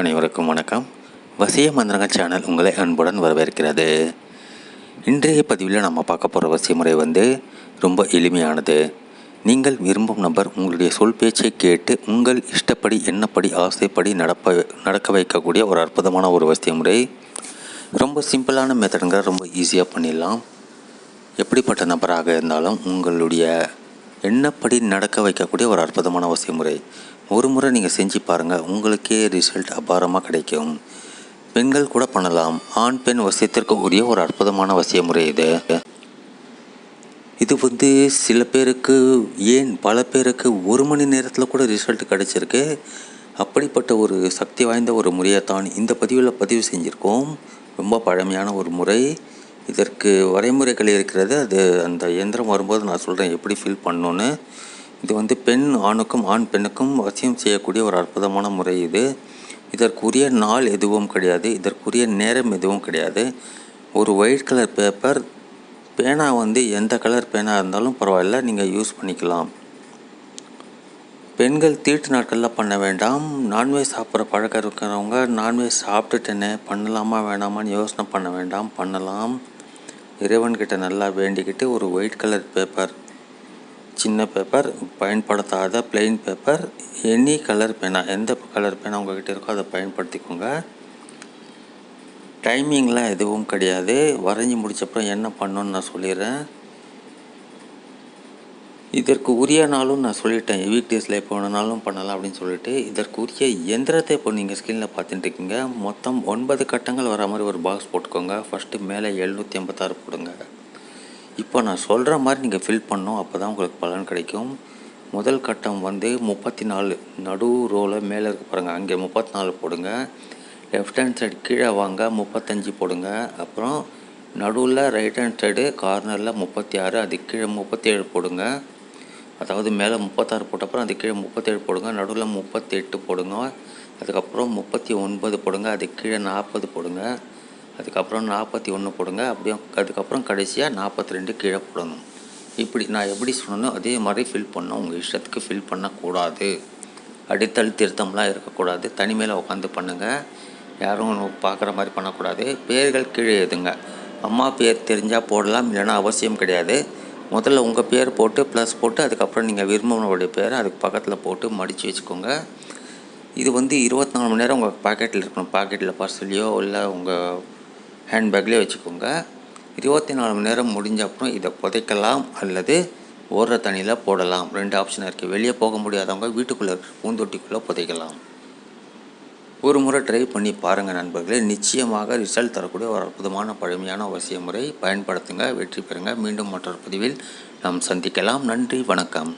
அனைவருக்கும் வணக்கம். வசிய மந்திரங்கள் சேனல் உங்களை அன்புடன் வரவேற்கிறது. இன்றைய பதிவில் நம்ம பார்க்க போகிற வசிய முறை வந்து ரொம்ப எளிமையானது. நீங்கள் விரும்பும் நபர் உங்களுடைய சொல் பேச்சை கேட்டு உங்கள் இஷ்டப்படி என்னப்படி ஆசைப்படி நடப்ப நடக்க வைக்கக்கூடிய ஒரு அற்புதமான ஒரு வசிய முறை. ரொம்ப சிம்பிளான மெத்தடுங்க ரொம்ப ஈஸியாக பண்ணிடலாம். எப்படிப்பட்ட நபராக இருந்தாலும் உங்களுடைய எண்ணப்படி நடக்க வைக்கக்கூடிய ஒரு அற்புதமான வசிய முறை. ஒரு முறை நீங்கள் செஞ்சு பாருங்கள் உங்களுக்கே ரிசல்ட் அபாரமாக கிடைக்கும். பெண்கள் கூட பண்ணலாம். ஆண் பெண் வசியத்திற்கு உரிய ஒரு அற்புதமான வசிய முறை இது. இது வந்து சில பேருக்கு ஏன் பல பேருக்கு ஒரு மணி நேரத்தில் கூட ரிசல்ட் கிடைச்சிருக்கு. அப்படிப்பட்ட ஒரு சக்தி வாய்ந்த ஒரு முறையை தான் இந்த பதிவில் பதிவு செஞ்சுருக்கோம். ரொம்ப பழமையான ஒரு முறை. இதற்கு வரைமுறைகள் இருக்கிறது. அது அந்த இயந்திரம் வரும்போது நான் சொல்கிறேன் எப்படி ஃபீல் பண்ணணுன்னு இது வந்து பெண் ஆணுக்கும் ஆண் பெண்ணுக்கும் வசியம் செய்யக்கூடிய ஒரு அற்புதமான முறை இது. இதற்குரிய நாள் எதுவும் கிடையாது. இதற்குரிய நேரம் எதுவும் கிடையாது. ஒரு ஒயிட் கலர் பேப்பர் பேனா வந்து எந்த கலர் பேனா இருந்தாலும் பரவாயில்ல நீங்கள் யூஸ் பண்ணிக்கலாம். பெண்கள் தீட்டு நாட்களில் பண்ண வேண்டாம். நான்வெஜ் சாப்பிட்ற பழக்கம் இருக்கிறவங்க நான்வெஜ் சாப்பிட்டுட்டேனே பண்ணலாமா வேணாமான்னு யோசனை பண்ண வேண்டாம் பண்ணலாம். இறைவன்கிட்ட நல்லா வேண்டிக்கிட்டு ஒரு ஒயிட் கலர் பேப்பர் சின்ன பேப்பர் பயன்படுத்தாத பிளெயின் பேப்பர் எனி கலர் பேனா எந்த கலர் பேனா உங்கள்கிட்ட இருக்கோ அதை பயன்படுத்திக்கோங்க. டைமிங்லாம் எதுவும் கிடையாது. வரைஞ்சி முடிச்சப்பறம் என்ன பண்ணணுன்னு நான் சொல்லிடுறேன். இதற்கு உரிய நாளும் நான் சொல்லிட்டேன். வீக் டேஸில் எப்போ வேணுனாலும் பண்ணலாம் அப்படின்னு சொல்லிட்டு. இதற்கு உரிய எந்திரத்தை இப்போ நீங்கள் ஸ்க்ரீனில் பார்த்துட்டு இருக்கீங்க. மொத்தம் ஒன்பது கட்டங்கள் வர மாதிரி ஒரு பாக்ஸ் போட்டுக்கோங்க. ஃபஸ்ட்டு மேலே எழுநூற்றி ஐம்பத்தாறு போடுங்க. இப்போ நான் சொல்கிற மாதிரி நீங்கள் ஃபில் பண்ணோம் அப்போ தான் உங்களுக்கு பலன் கிடைக்கும். முதல் கட்டம் வந்து முப்பத்தி நாலு நடு ரோவில் மேலே இருக்க பாருங்கள் அங்கே முப்பத்தி நாலு போடுங்க. லெஃப்ட் ஹேண்ட் சைடு கீழே வாங்க முப்பத்தஞ்சு போடுங்க. அப்புறம் நடுவில் ரைட் ஹேண்ட் சைடு கார்னரில் முப்பத்தி ஆறு அது கீழே முப்பத்தேழு போடுங்க. அதாவது மேலே முப்பத்தாறு போட்டப்புறம் அது கீழே முப்பத்தேழு போடுங்க. நடுவில் முப்பத்தி எட்டு போடுங்க. அதுக்கப்புறம் முப்பத்தி ஒன்பது போடுங்க. அது கீழே நாற்பது போடுங்க. அதுக்கப்புறம் நாற்பத்தி ஒன்று போடுங்க. அப்படியே அதுக்கப்புறம் கடைசியாக நாற்பத்தி ரெண்டு கீழே போடணும். இப்படி நான் எப்படி சொன்னனோ அதே மாதிரி ஃபில் பண்ணோம் உங்கள் இஷ்டத்துக்கு ஃபில் பண்ணக்கூடாது. அடித்தல் திருத்தம்லாம் இருக்கக்கூடாது. தனிமையில் உட்காந்து பண்ணுங்கள் யாரும் பார்க்குற மாதிரி பண்ணக்கூடாது. பேர்கள் கீழே எதுங்க அம்மா பேர் தெரிஞ்சால் போடலாம். இல்லைன்னா அவசியம் கிடையாது. முதல்ல உங்கள் பேர் போட்டு ப்ளஸ் போட்டு அதுக்கப்புறம் நீங்கள் விரும்பினோடைய பேரை அதுக்கு பக்கத்தில் போட்டு மடித்து வச்சுக்கோங்க. இது வந்து இருபத்தி நாலு மணி நேரம் உங்கள் பாக்கெட்டில் இருக்கணும். பாக்கெட்டில் பர்சல்லையோ இல்லை உங்கள் ஹேண்ட்பேக்லேயே வச்சுக்கோங்க. இருபத்தி நாலு மணி நேரம் முடிஞ்ச அப்புறம் இதை புதைக்கலாம் அல்லது ஓடுற தண்ணியில் போடலாம். ரெண்டு ஆப்ஷன் இருக்குது வெளியே போக முடியாதவங்க வீட்டுக்குள்ளே பூந்தொட்டிக்குள்ளே புதைக்கலாம். ஒரு முறை ட்ரை பண்ணி பாருங்கள் நண்பர்களே. நிச்சயமாக ரிசல்ட் தரக்கூடிய ஒரு அற்புதமான பழமையான அவசிய முறை பயன்படுத்துங்க வெற்றி பெறுங்க. மீண்டும் மற்றொரு பதிவில் நாம் சந்திக்கலாம். நன்றி வணக்கம்.